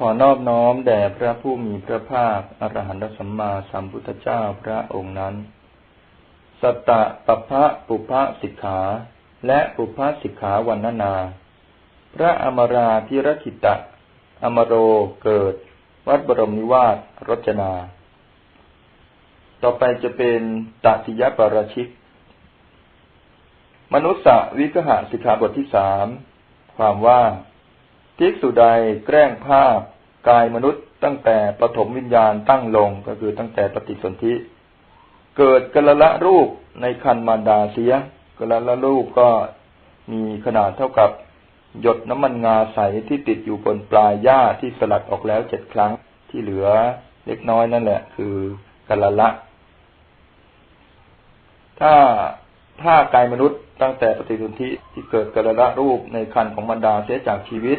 ขอนอบน้อมแด่พระผู้มีพระภาคอรหันตสัมมาสัมพุทธเจ้าพระองค์นั้น สัตตะปพะปุพะสิกขา และปุพะสิกขาวันนา พระอมราพิรคิตะ อมโรเกิด วัดบรมนิวาสรจนา ต่อไปจะเป็นตัติยปราชิก มนุษยวิกหะสิกขาบทที่สามความว่า ภิกษุใดแกล้งภาพกายมนุษย์ ตั้งแต่ปฐมวิญญาณตั้งลงก็คือตั้งแต่ปฏิสนธิเกิดกละละรูปในคันมารดาเสียกละละรูปก็มีขนาดเท่ากับหยดน้ำมันงาใสที่ติดอยู่บนปลายหญ้าที่สลัดออกแล้วเจ็ดครั้งที่เหลือเล็กน้อยนั่นแหละ คือกละละ ถ้าผ้ากายมนุษย์ตั้งแต่ปฏิสนธิที่เกิดกละละรูปในคันของมารดาเสียจากชีวิต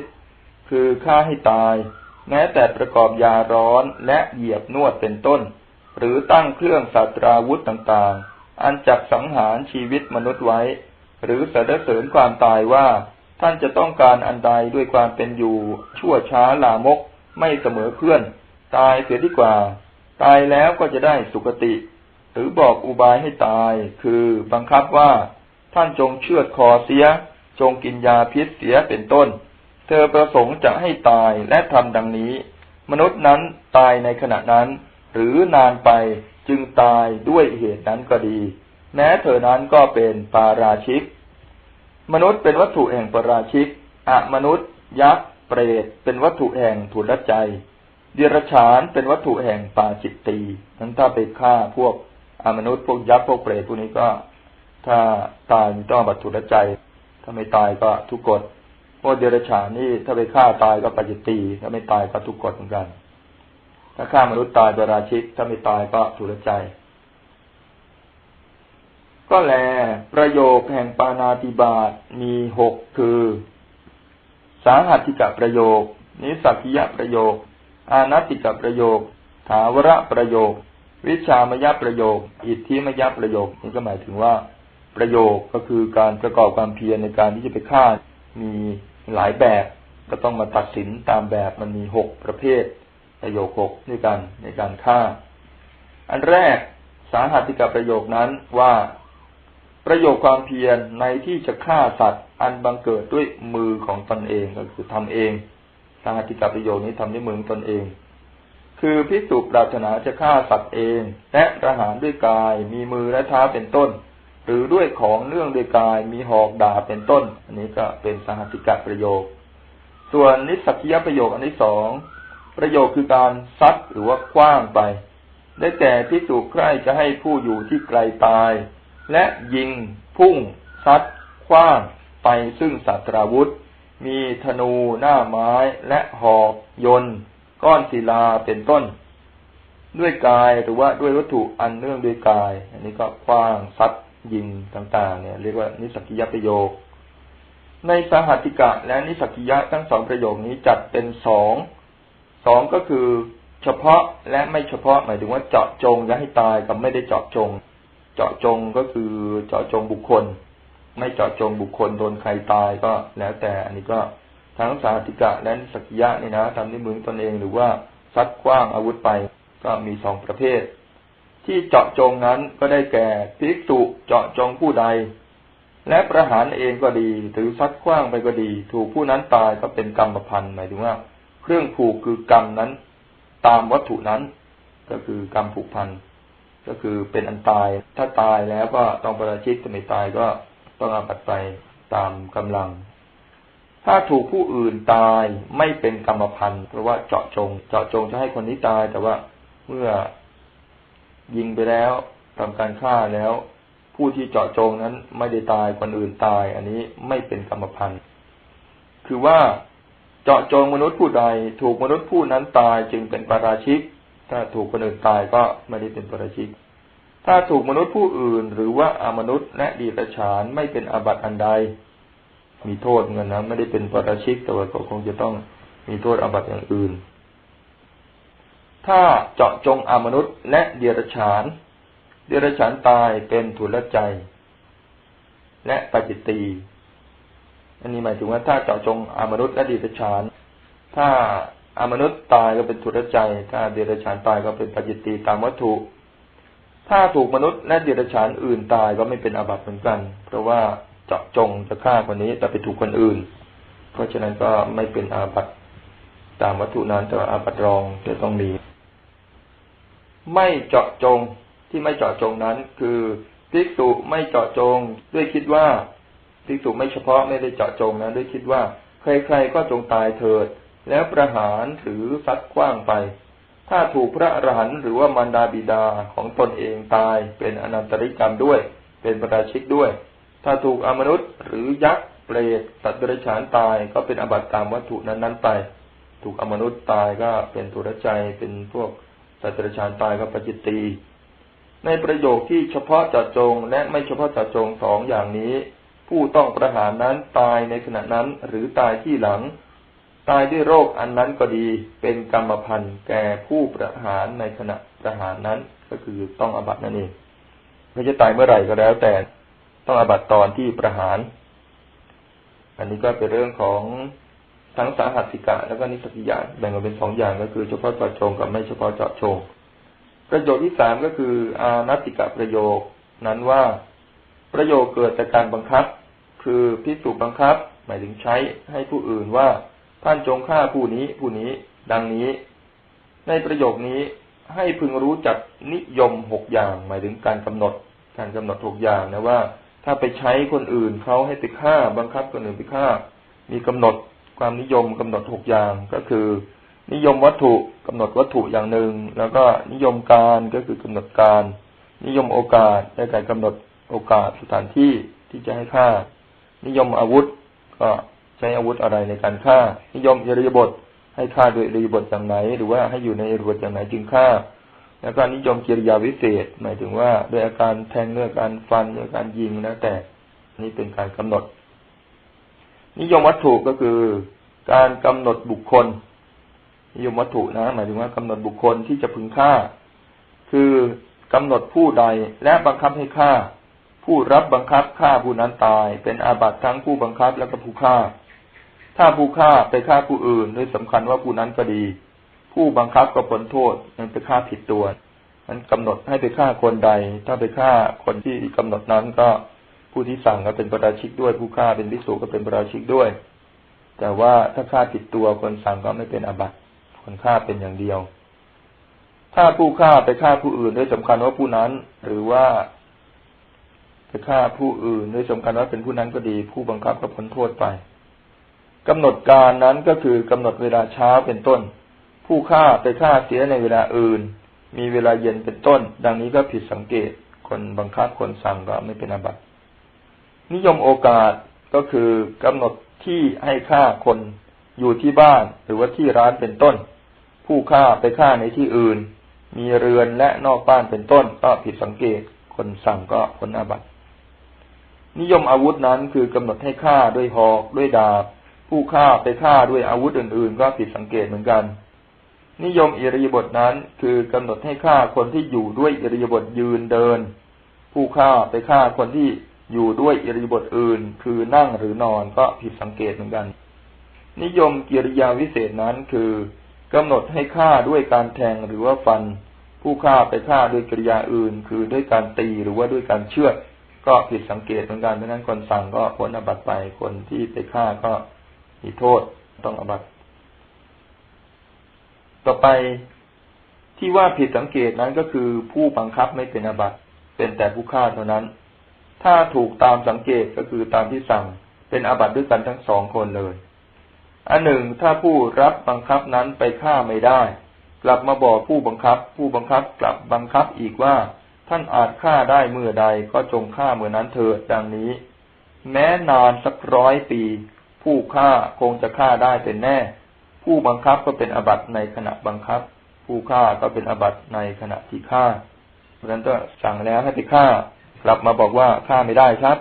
คือฆ่าให้ตาย แม้แต่ประกอบยาร้อนและเหยียบนวดเป็นต้น หรือตั้งเครื่องสัตราวุธต่างๆ อันจักสังหารชีวิตมนุษย์ไว้ หรือสรรเสริญความตายว่าท่านจะต้องการอันใดด้วยความเป็นอยู่ชั่วช้าลามก ไม่เสมอเพื่อน ตายเสียดีกว่า ตายแล้วก็จะได้สุคติ หรือบอกอุบายให้ตาย คือบังคับว่า ท่านจงเชือดคอเสีย จงกินยาพิษเสียเป็นต้น เธอประสงค์จะให้ตายและทำดังนี้ มนุษย์นั้นตายในขณะนั้น หรือนานไปจึงตายด้วยเหตุนั้นก็ดี แม้เธอนั้นก็เป็นปาราชิก มนุษย์เป็นวัตถุแห่งปาราชิกอะมนุษย์ยักษ์เปรตเป็นวัตถุแห่งทุนใจเดรัจฉานเป็นวัตถุแห่งปาจิตตีนั้นถ้าไปฆ่าพวกอมนุษย์พวกยักษ์พวกเปรตพวกนี้ก็ ถ้าตายต้องบัตถุรใจ ถ้าไม่ตายก็ทุกกฎ พวกเดรัจฉานนี่ถ้าไปฆ่าตายก็ปัจจิตีถ้าไม่ตายก็ทุกกฎเหมือนกัน ถ้าฆ่ามนุษย์ตายเปราชิกถ้าไม่ตายก็สุรใจ ก็แลประโยคแห่งปานาติบาตมีหกคือ สาหัติกะประโยค นิสักิยะประโยค อานัติกะประโยค ถาวระประโยค วิชามยประโยค อิทธิมยประโยคนี่ก็หมายถึงว่า ประโยคก็คือการประกอบความเพียรในการที่จะไปฆ่ามี หลายแบบก็ต้องมาตัดสินตามแบบมันมีหกประเภทประโยคหกด้วยกันในการฆ่า อันแรกสาหัติกับประโยคนั้นว่าประโยคความเพียรในที่จะฆ่าสัตว์ อันบังเกิดด้วยมือของตนเองก็คือทำเองสาหัติกับประโยคนี้ทำด้วยมือตนเอง คือพิสูจปรารถนาจะฆ่าสัตว์เอง และประหารด้วยกายมีมือและเท้าเป็นต้น หรือด้วยของเนื่องด้วยกายมีหอกดาบเป็นต้น อันนี้ก็เป็นสหัติกะประโยค ส่วนนิสักิยประโยคอันที่สองประโยคคือการซัดหรือว่าคว้างไป ได้แก่ที่สุใครจะให้ผู้อยู่ที่ไกลตาย และยิง พุ่ง ซัดคว้างไปซึ่งสัตราวุธ มีธนูหน้าไม้และหอกยนก้อนศิลาเป็นต้น ด้วยกายหรือว่าด้วยวัตถุอันเนื่องด้วยกาย อันนี้ก็คว้างซัด ยิงต่าง ๆ เนี่ย เรียกว่านิสกิยประโยค ในสหัติกะและนิสกิยะทั้งสองประโยคนี้จัดเป็นสองสองก็คือ เฉพาะและไม่เฉพาะหมายถึงว่าเจาะจงจะให้ตายกับไม่ได้เจาะจง เจาะจงก็คือเจาะจงบุคคล ไม่เจาะจงบุคคลโดนใครตายก็แล้วแต่อันนี้ก็ทั้งสาติกะและนิสกิยะนี่นะทำด้วยมือตนเองหรือว่าซัดกว้างอาวุธไปก็มีสองประเภท ที่เจาะจงนั้นก็ได้แก่ภิกษุเจาะจงผู้ใด และประหารเองก็ดีหรือซัดคว้างไปก็ดี ถูกผู้นั้นตายก็เป็นกรรมพันธ์หมายถึงว่า เครื่องผูกคือกรรมนั้น ตามวัตถุนั้น ก็คือกรรมผูกพันก็คือเป็นอันตาย ถ้าตายแล้วก็ต้องประชิดถ้าไม่ตายก็ต้องอาบัตไปตามกำลัง ถ้าถูกผู้อื่นตายไม่เป็นกรรมพันธ์เพราะว่าเจาะจง เจาะจงจะให้คนนี้ตายแต่ว่าเมื่อ ยิงไปแล้วทำการฆ่าแล้ว ผู้ที่เจาะจงนั้นไม่ได้ตายคนอื่นตาย อันนี้ไม่เป็นกรรมพันธ์คือว่าเจาะจงมนุษย์ผู้ใด ถูกมนุษย์ผู้นั้นตายจึงเป็นปาราชิก ถ้าถูกคนอื่นตายก็ไม่ได้เป็นปาราชิก ถ้าถูกมนุษย์ผู้อื่น หรือว่าอามนุษย์และดีประชานไม่เป็นอาบัติอันใด มีโทษเงินนะไม่ได้เป็นปาราชิกแต่ว่าก็คงจะต้องมีโทษอาบัติอย่างอื่น ถ้าเจาะจงอมนุษย์และเดรัจฉาน เดรัจฉานตายเป็นทุลใจ และปจิตตีอันนี้หมายถึงว่าถ้าเจาะจงอมนุษย์และเดรัจฉาน ถ้าอมนุษย์ตายก็เป็นทุรใจ ถ้าเดรัจฉานตายก็เป็นปจิตตีตามวัตถุ ถ้าถูกมนุษย์และเดรัจฉานอื่นตายก็ไม่เป็นอาบัติเหมือนกัน เพราะว่าเจาะจงจะฆ่าคนนี้ แต่ไปถูกคนอื่น เพราะฉะนั้นก็ไม่เป็นอาบัติตามวัตถุนั้นแต่อาบัติรองจะต้องมี ไม่เจาะจงที่ไม่เจาะจงนั้น คือภิกษุไม่เจาะจง ด้วยคิดว่าภิกษุไม่เฉพาะไม่ได้เจาะจงนะด้วยคิดว่า ใครๆก็จงตายเถิด แล้วประหารหรือซัดกว้างไป ถ้าถูกพระอรหันต์หรือว่ามารดาบิดาของตนเองตายเป็นอนันตริกรรมด้วย เป็นประราชิกด้วย ถ้าถูกอมนุษย์หรือยักษ์เปรตสัตว์เดรัจฉานตายก็เป็นอบัติตามวัตถุนั้นๆไป ถูกอมนุษย์ตายก็เป็นทุรใจเป็นพวก สัตว์เดรัจฉานตายก็ปจิตตีในประโยคที่เฉพาะจัดจงและไม่เฉพาะจัดจงสองอย่างนี้ ผู้ต้องประหารนั้นตายในขณะนั้นหรือตายที่หลัง ตายด้วยโรคอันนั้นก็ดีเป็นกรรมพันธ์แก่ผู้ประหารในขณะประหารนั้นก็คือต้องอบัตนั่นเองไม่จะตายเมื่อไหร่ก็แล้ว แต่ต้องอบัตตอนที่ประหาร อันนี้ก็เป็นเรื่องของ ทั้งสาหัสสิกะแล้วก็นิสกิยาแบ่งออกเป็นสองอย่างก็คือเฉพาะเจาะจงกับไม่เฉพาะเจาะจงประโยคที่สามก็คือ อานัติกะประโยค นั้นว่าประโยคเกิดจากการบังคับ คือพิสูจบังคับ หมายถึงใช้ให้ผู้อื่นว่าท่านจงฆ่าผู้นี้ผู้นี้ ดังนี้ ในประโยคนี้ให้พึงรู้จักนิยมหกอย่าง หมายถึงการกำหนด การกำหนดหกอย่างนะว่า ถ้าไปใช้คนอื่นเขาให้ไปฆ่าบังคับคนอื่นไปฆ่า มีกำหนด ความนิยมกำหนดหกอย่างก็คือ นิยมวัตถุกำหนดวัตถุอย่างหนึ่ง แล้วก็นิยมการก็คือกำหนดการ นิยมโอกาสในการกำหนดโอกาสสถานที่ที่จะให้ฆ่า นิยมอาวุธ ก็ใช้อาวุธอะไรในการฆ่า นิยมอิริยบถให้ฆ่าโดยอิริยบถอย่างไหน หรือว่าให้อยู่ในอิริยบถอย่างไหนจึงฆ่า แล้วก็นิยมกิริยาวิเศษ หมายถึงว่าด้วยอาการแทงด้วยการฟันด้วยการยิงแล้วแต่นี่เป็นการกำหนด นิยมวัตถุก็คือการกำหนดบุคคล นิยมวัตถุนะหมายถึงว่ากำหนดบุคคลที่จะพึงฆ่า คือกำหนดผู้ใดและบังคับให้ฆ่า ผู้รับบังคับฆ่าผู้นั้นตาย เป็นอาบัติทั้งผู้บังคับและก็ผู้ฆ่า ถ้าผู้ฆ่าไปฆ่าผู้อื่นโดยสำคัญว่าผู้นั้นก็ดี ผู้บังคับก็ผลโทษนั้นไปฆ่าผิดตัวนั้นกำหนดให้ไปฆ่าคนใด ถ้าไปฆ่าคนที่กำหนดนั้นก็ ผู้ที่สั่งก็เป็นประราชิกด้วย ผู้ฆ่าเป็นวิสุก็เป็นประราชิกด้วย แต่ว่าถ้าฆ่าผิดตัวคนสั่งก็ไม่เป็นอาบัติคนฆ่าเป็นอย่างเดียว ถ้าผู้ฆ่าไปฆ่าผู้อื่นด้วยสำคัญว่าผู้นั้น หรือว่าไปฆ่าผู้อื่นด้วยสำคัญว่าเป็นผู้นั้นก็ดี ผู้บังคับก็พ้นโทษไปกำหนดการนั้นก็คือกำหนดเวลาเช้าเป็นต้น ผู้ฆ่าไปฆ่าเสียในเวลาอื่น มีเวลาเย็นเป็นต้น ดังนี้ก็ผิดสังเกต คนบังคับคนสั่งก็ไม่เป็นอาบัติ นิยมโอกาสก็คือกำหนดที่ให้ฆ่าคนอยู่ที่บ้านหรือว่าที่ร้านเป็นต้น ผู้ฆ่าไปฆ่าในที่อื่น มีเรือนและนอกบ้านเป็นต้น ก็ผิดสังเกตคนสั่งก็คนอาบัติ นิยมอาวุธนั้นคือกำหนดให้ฆ่าด้วยหอกด้วยดาบ ผู้ฆ่าไปฆ่าด้วยอาวุธอื่น ๆ ก็ผิดสังเกตเหมือนกัน นิยมอิริยบถนั้นคือกำหนดให้ฆ่าคนที่อยู่ด้วยอิริยบถยืนเดิน ผู้ฆ่าไปฆ่าคนที่ อยู่ด้วยอิริบถอื่น คือนั่งหรือนอนก็ผิดสังเกตเหมือนกัน นิยมกิริยาวิเศษนั้นคือกำหนดให้ฆ่าด้วยการแทงหรือว่าฟัน ผู้ฆ่าไปฆ่าด้วยกิริยาอื่น คือด้วยการตีหรือว่าด้วยการเชือดก็ผิดสังเกตเหมือนกันเพราะนั้นคนสั่งก็พ้นอบัตไปคนที่ไปฆ่าก็มีโทษต้องอบัตต่อไปที่ว่าผิดสังเกตนั้นก็คือผู้บังคับไม่เป็นอบัตเป็นแต่ผู้ฆ่าเท่านั้น ถ้าถูกตามสังเกตก็คือตามที่สั่ง เป็นอาบัติด้วยกันทั้งสองคนเลย อันหนึ่งถ้าผู้รับบังคับนั้นไปฆ่าไม่ได้ กลับมาบอกผู้บังคับ ผู้บังคับกลับบังคับอีกว่า ท่านอาจฆ่าได้เมื่อใดก็จงฆ่าเมื่อนั้นเถิดดังนี้ แม้นานสักร้อยปี ผู้ฆ่าคงจะฆ่าได้เป็นแน่ ผู้บังคับก็เป็นอาบัตในขณะบังคับ ผู้ฆ่าก็เป็นอาบัตในขณะที่ฆ่าเพราะฉะนั้นก็สั่งแล้วให้ไปฆ่า กลับมาบอกว่าฆ่าไม่ได้ครับ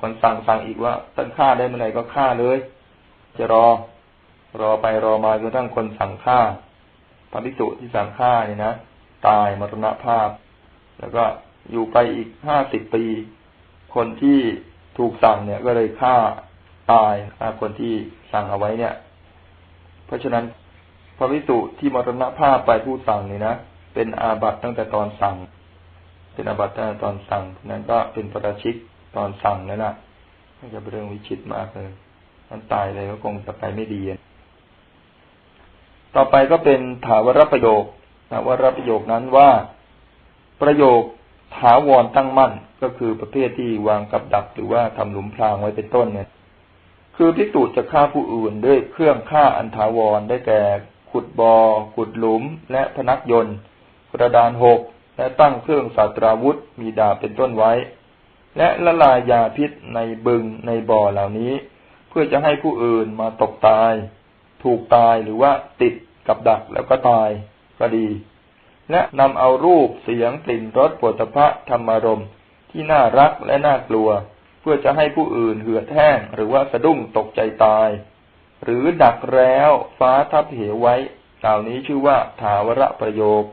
คนสั่งสั่งอีกว่าท่านฆ่าได้เมื่อไหร่ก็ฆ่าเลย จะรอ รอไปรอมาจนทั้งคนสั่งฆ่าพระภิกษุที่สั่งฆ่าเนี่ยนะตายมรณภาพ แล้วก็อยู่ไปอีกห้าสิบปี คนที่ถูกสั่งเนี่ยก็เลยฆ่าตายฆ่าคนที่สั่งเอาไว้เนี่ย เพราะฉะนั้นพระวิสุที่มรณภาพไปผู้สั่งนี่นะเป็นอาบัตตั้งแต่ตอนสั่ง เป็นอาบัตตั้งตอนสั่งนั้นก็เป็นประชิกตอนสั่งนั่นแหละไม่จะเป็นเรื่องวิชิตมากเลยมันตายเลยก็คงจะไปไม่ดีต่อไปก็เป็นถาวรประโยคถาวรประโยคนั้นว่าประโยคถาวรตั้งมั่นก็คือประเภทที่วางกับดักหรือว่าทำหลุมพรางไว้เป็นต้นเนี่ย คือพิสูจจะฆ่าผู้อื่นด้วยเครื่องฆ่าอันถาวรได้แก่ขุดบอ่อขุดหลุมและพนักยนต์กระดานหก และตั้งเครื่องสาตราวุธมีดาบเป็นต้นไว้ และละลายยาพิษในบึงในบ่อเหล่านี้ เพื่อจะให้ผู้อื่นมาตกตาย ถูกตายหรือว่าติดกับดักแล้วก็ตายก็ดี และนำเอารูปเสียงกลิ่นรสปวดพระธรรมารมที่น่ารักและน่ากลัว เพื่อจะให้ผู้อื่นเหือดแห้งหรือว่าสะดุ้งตกใจตาย หรือดักแล้วฟ้าทับเหวไว้เหล่านี้ชื่อว่าถาวรประโยค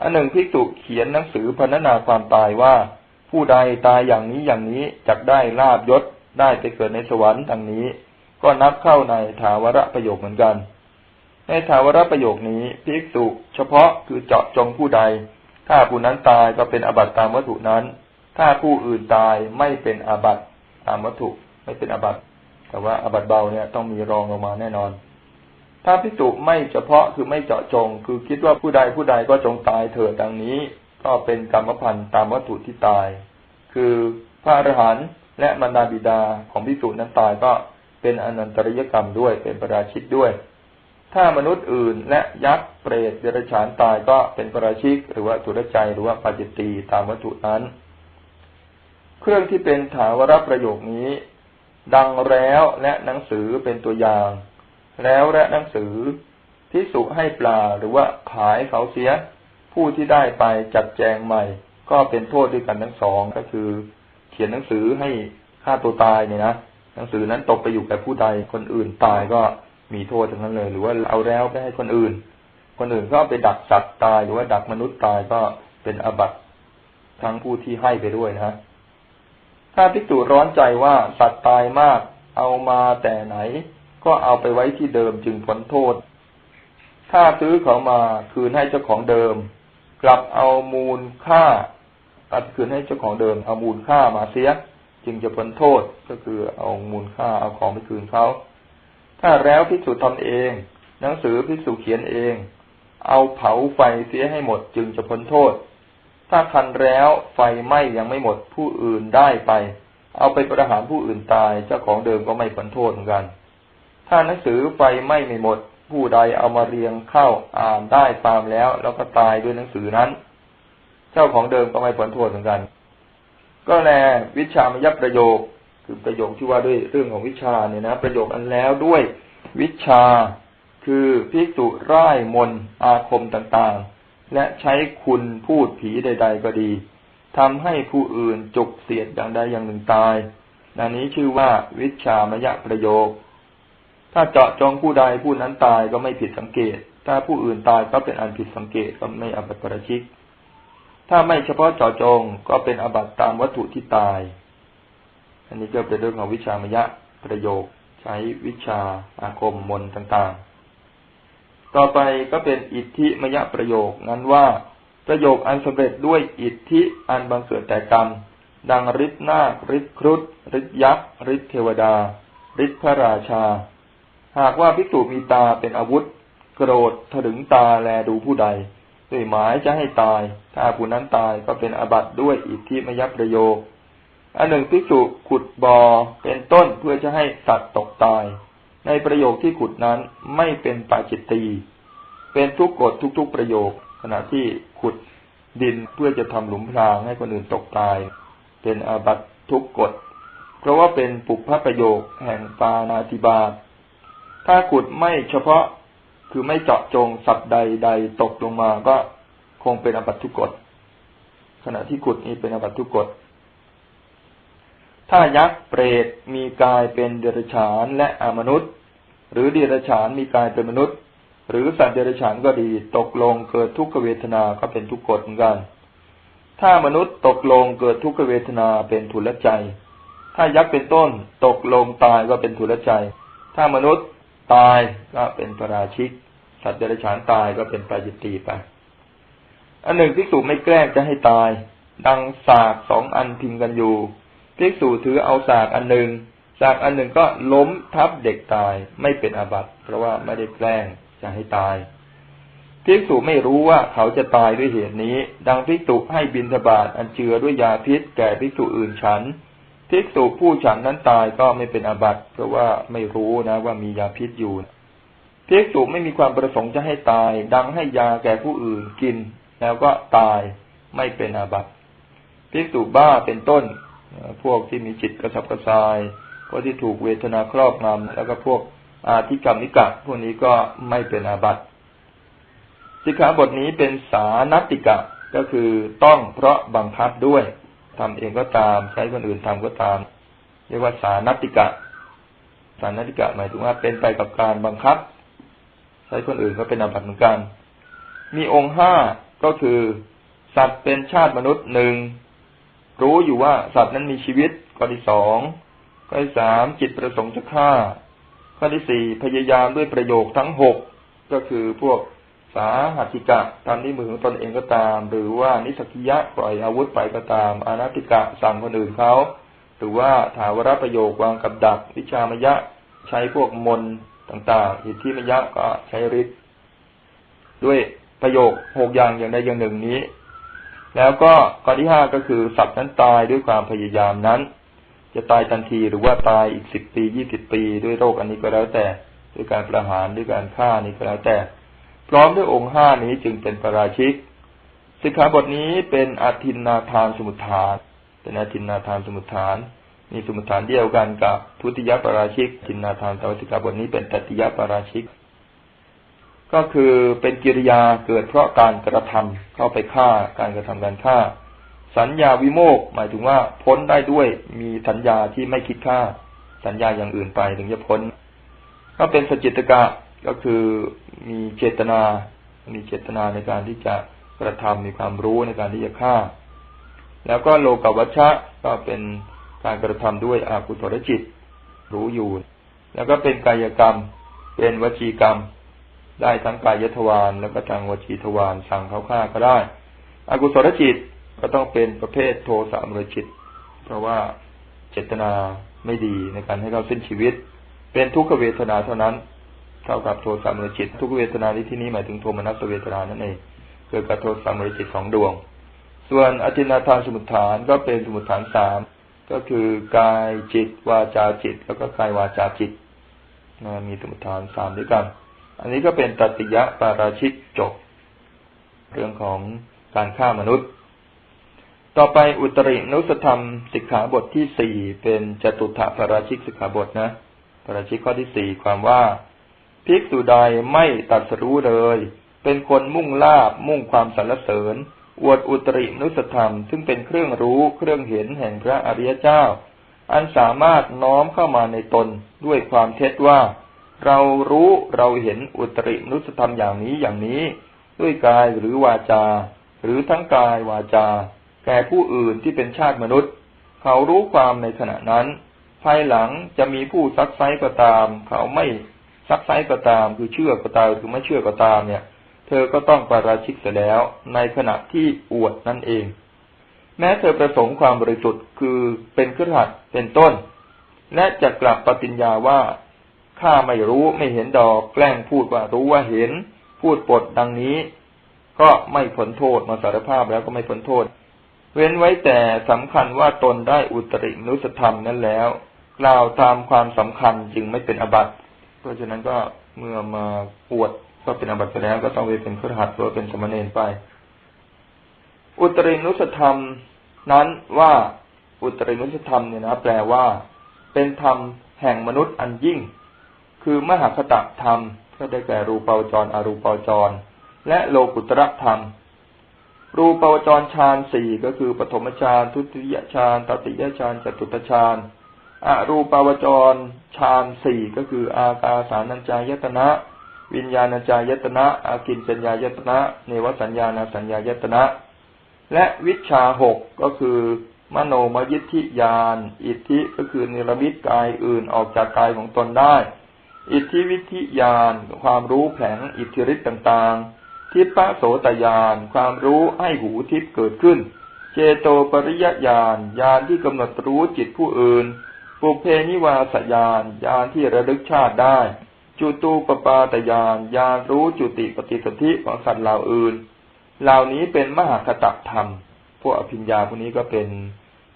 อันหนึ่งพิจุเขียนหนังสือพรรณนาความตายว่า ผู้ใดตายอย่างนี้อย่างนี้จักได้ลาบยศได้ไปเกิดในสวรรค์ดังนี้ ก็นับเข้าในถาวรประโยคเหมือนกัน ในถาวรประโยคนี้พิจุเฉพาะคือเจาะจงผู้ใด ถ้าผู้นั้นตายก็เป็นอบัตตามวัตถุนั้น ถ้าผู้อื่นตายไม่เป็นอบัตตามวัตถุไม่เป็นอบัตแต่ว่าอบัตเบาเนี่ยต้องมีรองลงมาแน่นอน ถ้าพิจุไม่เฉพาะคือไม่เจาะจง คือคิดว่าผู้ใดผู้ใดก็จงตายเถิดดังนี้ ก็เป็นกรรมพันธ์ตามวัตถุที่ตาย คือพระอรหันต์และมารดาบิดาของพิจุนั้นตายก็เป็นอนันตริยกรรมด้วยเป็นประราชิกด้วย ถ้ามนุษย์อื่นและยักษ์เปรตเดรัจฉานตายก็เป็นประราชิก หรือว่าสุรใจหรือว่าปาจิตตีตามวัตถุนั้น เครื่องที่เป็นถาวรประโยคนี้ ดังแล้วและหนังสือเป็นตัวอย่าง แล้วและหนังสือพิสุให้ปลาหรือว่าขายเขาเสีย ผู้ที่ได้ไปจัดแจงใหม่ ก็เป็นโทษด้วยกันทั้งสองก็คือ เขียนหนังสือให้ฆ่าตัวตายเนี่ยนะหนังสือนั้นตกไปอยู่กับผู้ใดคนอื่นตายก็มีโทษทั้งนั้นเลย หรือว่าเอาแล้วไปให้คนอื่น คนอื่นก็ไปดักสัตว์ตายหรือว่าดักมนุษย์ตายก็เป็นอบัตทั้งผู้ที่ให้ไปด้วยนะ ถ้าพิจูร้อนใจว่าสัตว์ตายมาก เอามาแต่ไหน ก็เอาไปไว้ที่เดิมจึงพ้นโทษ ถ้าซื้อเขามาคืนให้เจ้าของเดิม กลับเอามูลค่าตัดคืนให้เจ้าของเดิม เอามูลค่ามาเสีย จึงจะพ้นโทษก็คือเอามูลค่าเอาของไปคืนเขาถ้าแล้วพิสูจน์ทำเอง หนังสือพิสูจน์เขียนเอง เอาเผาไฟเสียให้หมดจึงจะพ้นโทษ ถ้าคันแล้วไฟไหม้ยังไม่หมดผู้อื่นได้ไป เอาไปประหารผู้อื่นตายเจ้าของเดิมก็ไม่พ้นโทษเหมือนกัน ถ้าหนังสือไฟไหม้ไม่หมด ผู้ใดเอามาเรียงเข้าอ่านได้ตามแล้ว แล้วก็ตายด้วยหนังสือนั้น เจ้าของเดิมก็ไม่ผลโทษเหมือนกัน ก็แลวิชามยับประโยค คือประโยคที่ว่าด้วยเรื่องของวิชาเนี่ยนะประโยคอันแล้วด้วยวิชาคือพิกษุร่ายมนอาคมต่างๆ และใช้คุณพูดผีใด ๆ ก็ดีทำให้ผู้อื่นจุกเสียดอย่างใดอย่างหนึ่งตายนันนี้ชื่อว่าวิชามยประโยค ถ้าเจาะจงผู้ใดผู้นั้นตายก็ไม่ผิดสังเกต ถ้าผู้อื่นตายก็เป็นอันผิดสังเกตก็ไม่อบัติประชิก ถ้าไม่เฉพาะเจาะจงก็เป็นอบัติตามวัตถุที่ตาย อันนี้ก็เป็นเรื่องของวิชามยะประโยค ใช้วิชาอาคมมนต่างๆ ต่อไปก็เป็นอิทธิมยะประโยคนั้นว่าประโยคอันสำเร็จด้วยอิทธิอันบังเกิดแต่กรรม ดังฤทธินาคฤทธิครุฑฤทธิยักษ์ฤทธิเทวดาฤทธิพระราชา หากว่าพิกษุมีตาเป็นอาวุธ โกรธถลึงตาแลดูผู้ใดด้วยหมายจะให้ตาย ถ้าผู้นั้นตายก็เป็นอบัตด้วยอิทธิมยประโยคอันหนึ่งพิกษุขุดบอ่อเป็นต้นเพื่อจะให้สัตว์ตกตาย ในประโยคที่ขุดนั้นไม่เป็นปาจิตตีเป็นทุกกฎทุก ๆประโยค ขณะที่ขุดดินเพื่อจะทำหลุมพรางให้คนอื่นตกตาย เป็นอาบัตทุกกฎเพราะว่าเป็นปุพพประโยคแห่งปานาติบาต ถ้าขุดไม่เฉพาะคือไม่เจาะจงสัตว์ใดใดตกลงมาก็คงเป็นอบัตทุกฎขณะที่ขุดนี้เป็นอบัตทุกกฎถ้ายักษ์เปรตมีกายเป็นเดรัจฉานและอมนุษย์ หรือเดรัจฉานมีกายเป็นมนุษย์ หรือสัตว์เดรัจฉานก็ดีตกลงเกิดทุกขเวทนาก็เป็นทุกกฎเหมือนกัน ถ้ามนุษย์ตกลงเกิดทุกขเวทนาเป็นทุลใจ ถ้ายักษ์เป็นต้นตกลงตายก็เป็นทุลใจ ถ้ามนุษย์ ตายก็เป็นประราชิก สัตว์เดรัจฉานตายก็เป็นปาจิตตีไป อันหนึ่งภิกษุไม่แกล้งจะให้ตาย ดังสากสองอันพิงกันอยู่ภิกษุถือเอาสากอันหนึ่งสากอันหนึ่งก็ล้มทับเด็กตายไม่เป็นอาบัติ เพราะว่าไม่ได้แกล้งจะให้ตายภิกษุไม่รู้ว่าเขาจะตายด้วยเหตุนี้ ดังภิกษุให้บินทบาทอันเจือด้วยยาพิษแก่ภิกษุอื่นฉัน ภิกษุผู้ฉันนั้นตายก็ไม่เป็นอาบัติเพราะว่าไม่รู้นะว่ามียาพิษอยู่ภิกษุไม่มีความประสงค์จะให้ตาย ดังให้ยาแก่ผู้อื่นกิน แล้วก็ตายไม่เป็นอาบัติภิกษุบ้าเป็นต้น พวกที่มีจิตกระสับกระส่ายพวกที่ถูกเวทนาครอบงำแล้วก็พวกอาธิกรรมนิกะพวกนี้ก็ไม่เป็นอาบัติสิกขาบทนี้เป็นสานติกะก็คือต้องเพราะบังคับด้วย ทำเองก็ตาม ใช้คนอื่นทำก็ตาม เรียกว่าสานติกะ สานติกะหมายถึงว่าเป็นไปกับการบังคับ ใช้คนอื่นก็เป็นอาบัติเหมือนกัน มีองค์ห้าก็คือ สัตว์เป็นชาติมนุษย์หนึ่งรู้อยู่ว่าสัตว์นั้นมีชีวิตข้อที่สองข้อที่สามจิตประสงค์จะฆ่า ข้อที่สี่พยายามด้วยประโยคทั้งหกก็คือพวก สาหัติกะทำที่มือของตนเองก็ตาม หรือว่านิสกิยะปล่อยอาวุธไปก็ตาม อนัติกะสั่งคนอื่นเขาหรือว่าถาวรประโยควางกับดัก วิชามยะใช้พวกมนต่างๆอิทธิมยะก็ใช้ฤทธิ์ด้วยประโยคหกอย่างอย่างใดอย่างหนึ่งนี้ แล้วก็ข้อที่ห้าก็คือสัตว์นั้นตายด้วยความพยายามนั้น จะตายทันทีหรือว่าตายอีกสิบปียี่สิบปีด้วยโรคอันนี้ก็แล้วแต่ ด้วยการประหารด้วยการฆ่านี้ก็แล้วแต่ พร้อมด้วยองค์ห้านี้จึงเป็นประราชิก สิกขาบทนี้เป็นอาทินนาทานสมุทฐาน เป็นอาทินนาทานสมุทฐาน มีสมุทฐานเดียวกันกับทุติยปราชิกทินนาทานแต่ว่าสิกขาบทนี้เป็นตติยปราชิก ก็คือเป็นกิริยาเกิดเพราะการกระทำเข้าไปฆ่าการกระทำการฆ่า สัญญาวิโมกหมายถึงว่าพ้นได้ด้วยมีสัญญาที่ไม่คิดฆ่า สัญญาอย่างอื่นไปถึงจะพ้น ก็เป็นสจิตกะ ก็คือมีเจตนา มีเจตนาในการที่จะกระทำมีความรู้ในการที่จะฆ่า แล้วก็โลกวัชชะก็เป็นการกระทำด้วยอากุศลจิต รู้อยู่ แล้วก็เป็นกายกรรม เป็นวจีกรรม ได้ทั้งกายทวารแล้วก็ทางวจีทวารสั่งเขาฆ่าก็ได้อากุศลจิตก็ต้องเป็นประเภทโทสะมรจิต เพราะว่าเจตนาไม่ดีในการให้เขาสิ้นชีวิต เป็นทุกขเวทนาเท่านั้น เท่ากับโทสะมรจิต ทุกเวทนาในที่นี้หมายถึงโทมนัสเวทนานั่นเองเกิดกับโทสะมรจิตสองดวง ส่วนอธินาทานสมุทฐานก็เป็นสมุทฐานสามก็คือกายจิตวาจาจิต แล้วก็กายวาจาจิตมีสมุทฐานสามด้วยกัน อันนี้ก็เป็นตติยะปาราชิกจบ เรื่องของการฆ่ามนุษย์ ต่อไปอุตรินุสธรรมสิกขาบทที่สี่เป็นจตุถะปาราชิกสิกขาบทนะปาราชิกข้อที่สี่ความว่า ภิกษุใดไม่ตัดสรู้เลย เป็นคนมุ่งลาบมุ่งความสรรเสริญ อวดอุตรินุสธรรม ซึ่งเป็นเครื่องรู้เครื่องเห็นแห่งพระอริยเจ้า อันสามารถน้อมเข้ามาในตนด้วยความเท็จว่า เรารู้เราเห็นอุตรินุสธรรมอย่างนี้อย่างนี้ ด้วยกายหรือวาจา หรือทั้งกายวาจา แก่ผู้อื่นที่เป็นชาติมนุษย์ เขารู้ความในขณะนั้น ภายหลังจะมีผู้ซักไซก็ตาม เขาไม่ ซักไซก็ตาม คือเชื่อก็ตามหรือไม่เชื่อก็ตามเนี่ย เธอก็ต้องปาราชิกเสียแล้วในขณะที่อวดนั่นเอง แม้เธอประสงค์ความบริสุทธิ์คือเป็นเครือขัดเป็นต้น และจะกลับปฏิญญาว่าข้าไม่รู้ไม่เห็นดอกแกล้งพูดว่ารู้ว่าเห็น พูดปดดังนี้ ก็ไม่ผลโทษมาสารภาพแล้วก็ไม่ผลโทษ เว้นไว้แต่สำคัญว่าตนได้อุตรินุสธรรมนั้นแล้ว กล่าวตามความสำคัญจึงไม่เป็นอบัติ เพราะฉะนั้นก็เมื่อมาปวดก็เป็นอบัติไปแล้วก็ต้องไปเป็นขรหัสหรือเป็นสมณเณรไป อุตรินุสธรรมนั้นว่าอุตรินุสธรรมเนี่ยนะแปลว่า เป็นธรรมแห่งมนุษย์อันยิ่ง คือมหาคตธรรมก็ได้แก่รูปาวจรอรูปาวจร และโลกุตระธรรม รูปาวจรฌานสี่ก็คือปฐมฌานทุติยฌานตติยฌานจตุตฌาน อรูปาวจรฌานสี่ก็คืออากาสานัญจายตนะ วิญญาณัญจายตนะอากินจัญญายตนะ เนวสัญญาณสัญญายตนะ และวิชาหกก็คือมโนมยิทธิญาณอิทธิก็คือนิรมิตกายอื่นออกจากกายของตนได้ อิทธิวิธิญาณความรู้แผงอิทธิฤทธิ์ต่างๆ ทิพโสตญาณความรู้ให้หูทิพเกิดขึ้น เจโตปริยญาณญาณที่กำหนดรู้จิตผู้อื่น ปุเพนิวาสญาณญาณที่ระลึกชาติได้ จุตูปปาตญาณญาณรู้จุติปฏิสนธิของสัตว์เหล่าอื่น เหล่านี้เป็นมหาคตธรรม พวกอภิญญาพวกนี้ก็เป็น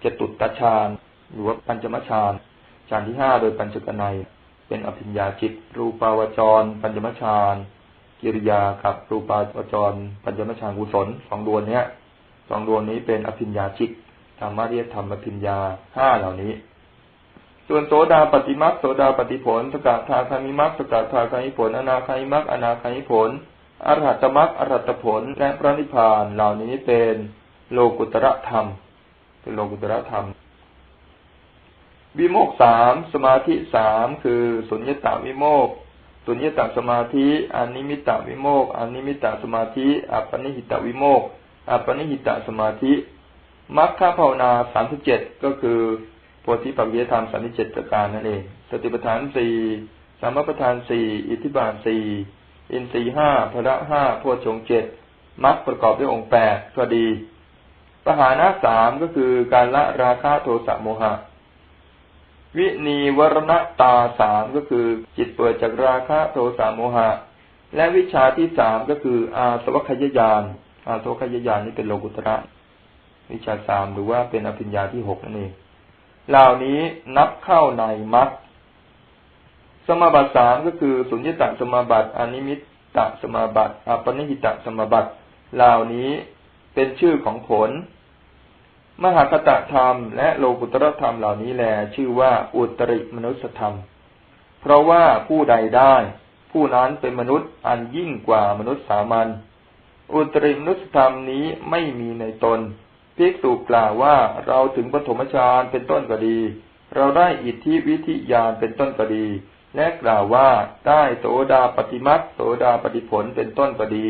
จตุตตฌานหรือว่าปัญจมฌานฌานที่ห้าโดยปัญจกนัย เป็นอภิญญาจิต รูปาวจร ปัญจมฌานกิริยากับรูปาวจร ปัญจมฌานกุศลสองดวงเนี้ยสองดวงนี้เป็นอภิญญาจิตธรรมะเรียกธรรมอภิญญาห้าเหล่านี้ ส่วนโสดาปฏิมักโสดาปฏิผล สกัดทาคามิมักสกัดทาคามิผล อนาคามิมักอนาคามิผลอรหัตมักอรหัตผล และพระนิพพานเหล่านี้เป็นโลกุตระธรรม เป็นโลกุตระธรรม วิโมกสามสมาธิสามคือสุญญตาวิโมกสุญญตาสมาธิอนิมิตาวิโมกอนิมิตาสมาธิอัปปนิหิตาวิโมกอัปปนิหิตาสมาธิมรรคภาวนาสามสิบเจ็ดก็คือ ธิปัจจธรรมสามสิเจ็ดประการนั่นเอง สติปัฏฐานสี่สามปัฏฐานสี่อิทธิบาทสี่อินทรีห้าพระห้าโพชฌงเจ็ดมรรคประกอบด้วยองค์แปดก็ดีปหานะสามก็คือการละราคะโทสะโมหะ วินีวรณตาสามก็คือจิตเปิดจากราคะโทสะโมหะ และวิชาที่สามก็คืออาสวัคยญาณอาสวัคยญาณนี่เป็นโลกุตระ วิชาสามหรือว่าเป็นอภิญญาที่หกนั่นเอง เหล่านี้นับเข้าในมัดสมาบัติสามก็คือสุญญตสมาบัติอนิมิตตสมาบัติอปนิหิตสมาบัติเหล่านี้เป็นชื่อของผล มหาคตธรรมและโลกุตรธรรมเหล่านี้แล ชื่อว่าอุตริมนุสธรรม เพราะว่าผู้ใดได้ ผู้นั้นเป็นมนุษย์อันยิ่งกว่ามนุษย์สามัญอุตริมนุสธรรมนี้ไม่มีในตน พิกษุกล่าวว่าเราถึงปฐมฌานเป็นต้นก็ดี เราได้อิทธิวิธิญาณเป็นต้นก็ดี และกล่าวว่าได้โสดาปฏิมักโสดาปฏิผลเป็นต้นก็ดี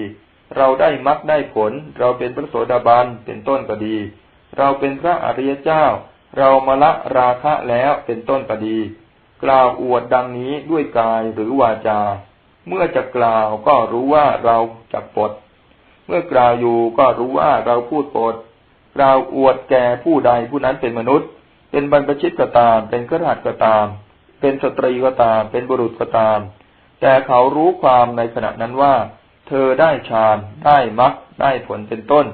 เราได้มักได้ผล เราเป็นพระโสดาบันเป็นต้นก็ดี เราเป็นพระอริยเจ้า เรามาละราคะแล้วเป็นต้นก็ดี กล่าวอวดดังนี้ด้วยกายหรือวาจา เมื่อจะกล่าวก็รู้ว่าเราจักปด เมื่อกล่าวอยู่ก็รู้ว่าเราพูดปด กล่าวอวดแก่ผู้ใดผู้นั้นเป็นมนุษย์ เป็นบรรพชิตก็ตาม เป็นกระหัตก็ตาม เป็นสตรีก็ตาม เป็นบุรุษก็ตาม แต่เขารู้ความในขณะนั้นว่า เธอได้ฌานได้มรรคได้ผลเป็นต้น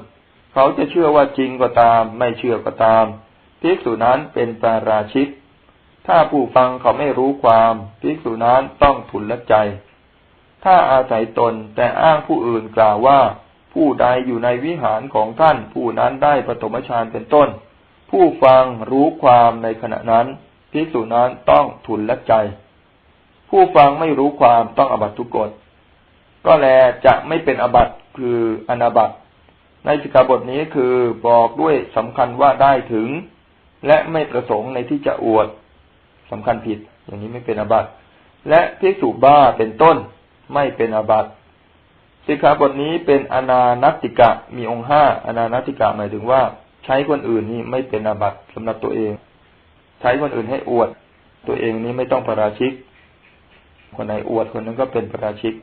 เขาจะเชื่อว่าจริงก็ตาม ไม่เชื่อก็ตามภิกษุนั้นเป็นปาราชิกถ้าผู้ฟังเขาไม่รู้ความภิกษุนั้นต้องทุนละใจ ถ้าอาศัยตนแต่อ้างผู้อื่นกล่าวว่า ผู้ใดอยู่ในวิหารของท่านผู้นั้นได้ปฐมฌานเป็นต้น ผู้ฟังรู้ความในขณะนั้นภิกษุนั้นต้องทุนละใจ ผู้ฟังไม่รู้ความต้องอบัตทุกกฎก็แลจะไม่เป็นอบัตคืออนาบัตในสิกขาบทนี้คือบอกด้วยสำคัญว่าได้ถึง และไม่ประสงค์ในที่จะอวดสำคัญผิด อย่างนี้ไม่เป็นอบัตและพิสูบ้าเป็นต้น ไม่เป็นอบัติ สิกขาบทนี้เป็นอนานัติกะมีองค์ห้าอนานัติกะหมายถึงว่า ใช้คนอื่นนี่ไม่เป็นอาบัติสำหรับตัวเอง ใช้คนอื่นให้อวด ตัวเองนี้ไม่ต้องประราชิก คนไหนอวดคนนั้นก็เป็นประราชิก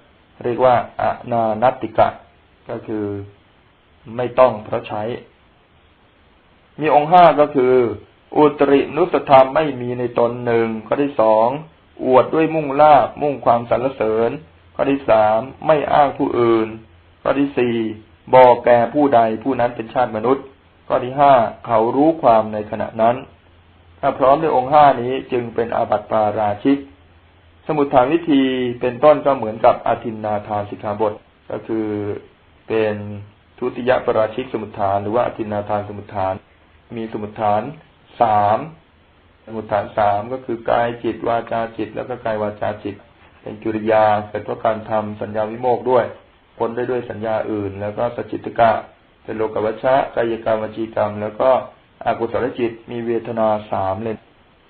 เรียกว่าอนานัติกะ ก็คือไม่ต้องเพราะใช้ มีองค์ห้าก็คือ อุตรินุสธรรมไม่มีในตนหนึ่งข้อที่สองอวดด้วยมุ่งลาบมุ่งความสรรเสริญ ข้อที่สามไม่อ้างผู้อื่น ข้อที่สี่บอกแก่ผู้ใดผู้นั้นเป็นชาติมนุษย์ ข้อที่ห้าเขารู้ความในขณะนั้น ถ้าพร้อมด้วยองค์ห้านี้จึงเป็นอาบัติปาราชิก สมุทฐานวิธีเป็นต้นก็เหมือนกับอาทินนาทานสิกขาบท ก็คือเป็นทุติยปราชิกสมุทฐานหรือว่าอธินาทานสมุทฐาน มีสมุทฐานสามสมุทฐานสามก็คือกายจิตวาจาจิต แล้วก็กายวาจาจิต เป็นจุริยาเกิดเพราะการทำสัญญาวิโมกด้วยผลได้ด้วยสัญญาอื่น แล้วก็สจิตกะ เป็นโลกวัชชะกายกรรมวจีกรรม แล้วก็อากุศลจิต มีเวทนาสามเลย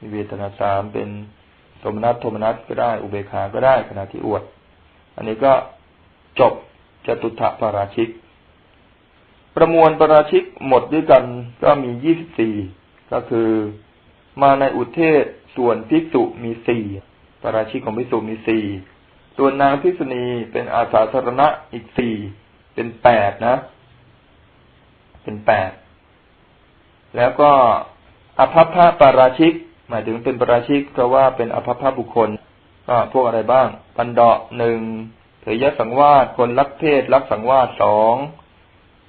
มีเวทนาสามเป็นสมนัตโทมนัตก็ได้ อุเบคาก็ได้ขณะที่อวด อันนี้ก็จบจตุถะปาราชิก ประมวลประราชิกหมดด้วยกันก็มียี่สิบสี่ก็คือมาในอุเทศส่วนภิกษุมีสี่ ปราชิกของพิสุมีสี่ตัวนนางพิษณีเป็นอาสาสรณะอีกสี่เป็นแปดนะ เป็นแปดแล้วก็อภัพพะปาราชิก หมายถึงเป็นปราชิกเพราะว่าเป็นอภัพพะบุคคลก็พวกอะไรบ้าง ปันดาหนึ่งเถยยสังวาสคนรักเพศรักสังวาสสอง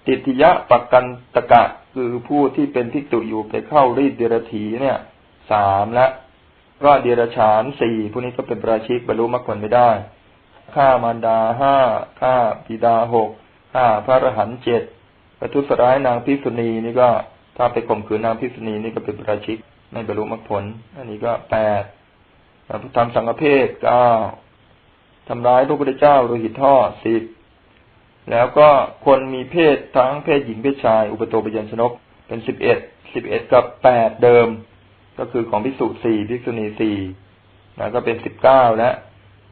ติทิยะปักกันตะกะ คือผู้ที่เป็นทิกตุอยู่ไปเข้ารีดเดรถีเนี่ยสามและ ก็เดรฉานสี่พวกนี้ก็เป็นปราชิกบรรลุมรรคผลไม่ได้ฆ่ามารดาห้าฆ่าปิดาหกฆ่าพระอรหันต์เจ็ดประทุษร้ายนางพิษุณีนี่ก็ถ้าไปข่มขืนนางพิษุณีนี่ก็เป็นประชิกไม่บรรลุมรรคผล อันนี้ก็แปดทำสังฆเพศเก้าทำร้ายพระพุทธเจ้าโดยหิตท่อสิบแล้วก็คนมีเพศทั้งเพศหญิงเพศชาย อุปโตปยัญชนกเป็นสิบเอ็ดสิบเอ็ดกับแปดเดิม ก็คือของพิสุสี่พิษุณีสี่นะก็เป็นสิบเก้าแล้ว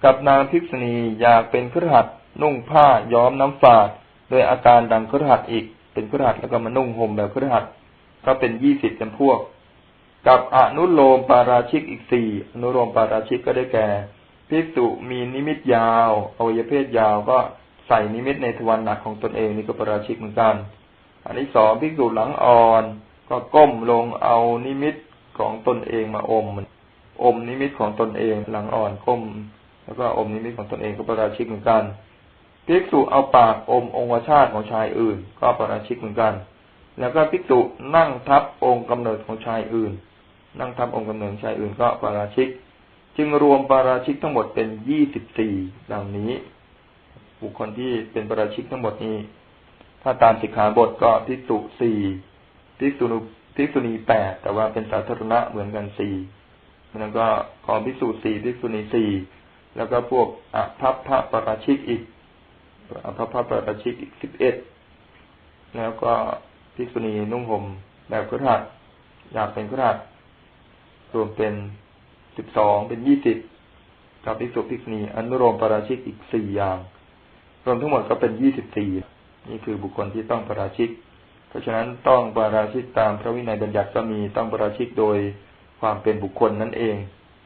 กับนางภิกษุณีอยากเป็นครหัสนุ่งผ้าย้อมน้ำฝาดโดยอาการดังครหัสอีก เป็นครหัสแล้วก็มานุ่งห่มแบบครหัสก็เป็นยี่สิบจำพวก กับอนุโลมปาราชิกอีกสี่อนุโลมปาราชิกก็ได้แก่ภิกษุมีนิมิตยาวอวัยเพศยาวก็ใส่นิมิตในทวารหนักของตนเองนี่ก็ปาราชิกเหมือนกัน อันที่สองภิกษุหลังอ่อน ก็ก้มลงเอานิมิต ของตนเองมาอมอมนิมิตของตนเองหลังอ่อนก้ม แล้วก็อมนิมิตของตนเองก็ประราชิกเหมือนกันภิกษุเอาปากอมองค์ชาติของชายอื่น ก็ประราชิกเหมือนกัน แล้วก็ภิกษุนั่งทับองค์กำเนิดของชายอื่น นั่งทับองค์กำเนิดชายอื่นก็ประราชิก จึงรวมประราชิกทั้งหมดเป็นยี่สิบสี่ดังนี้ บุคคลที่เป็นปราชิกทั้งหมดนี้ ถ้าตามสิกขาบทก็ภิกษุสี่ภิกษุ ภิกษุณีแปดแต่ว่าเป็นสาธารณะเหมือนกันสี่แล้วก็ขอภิกษุสี่ภิกษุณีสี่แล้วก็พวกอภัพพระปราชิกอีกอภัพพระปราชิกอีกสิบเอ็ดแล้วก็ภิกษุณีนุ่งห่มแบบครัดอยากเป็นครัดรวมเป็นสิบสองเป็นยี่สิบกับภิกษุภิกษุณีอนุโลมปราชิกอีกสี่อย่าง รวมทั้งหมดก็เป็นยี่สิบสี่นี่คือบุคคลที่ต้องปราชิก เพราะฉะนั้นต้องปราชิกตามพระวินัยบัญญัติก็มีต้องปราชิกโดยความเป็นบุคคลนั่นเอง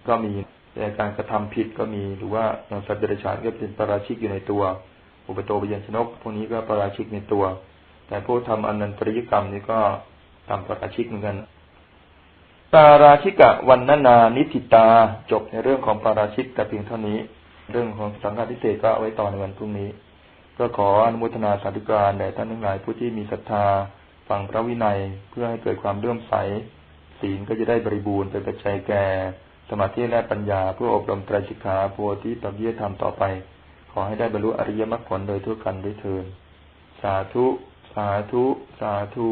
ก็มีในการกระทำผิดก็มีหรือว่าอย่างสัตว์เดรัจฉานก็เป็นปราชิกอยู่ในตัว อุปโตปยัญชนกพวกนี้ก็ปราชิกในตัว แต่ผู้ทำอนันตริยกรรมนี้ก็ทำปราชิกเหมือนกันปาราชิกะวันนานานิติตาจบในเรื่องของปาราชิกแต่เพียงเท่านี้ เรื่องของสังฆาทิเศษก็เอาไว้ต่อในวันพรุ่งนี้ ก็ขออนุโมทนาสาธุการแด่ท่านทั้งหลายผู้ที่มีศรัทธาฟังพระวินัยเพื่อให้เกิดความเลื่อมใส ศีลก็จะได้บริบูรณ์เป็นปัจจัยแก่ สมาธิและปัญญาเพื่ออบรมไตรสิกขาโพธิปัจเยธรรมต่อไป ขอให้ได้บรรลุอริยมรรคผลโดยทั่วกันด้วยเทินสาธุ สาธุ สาธุ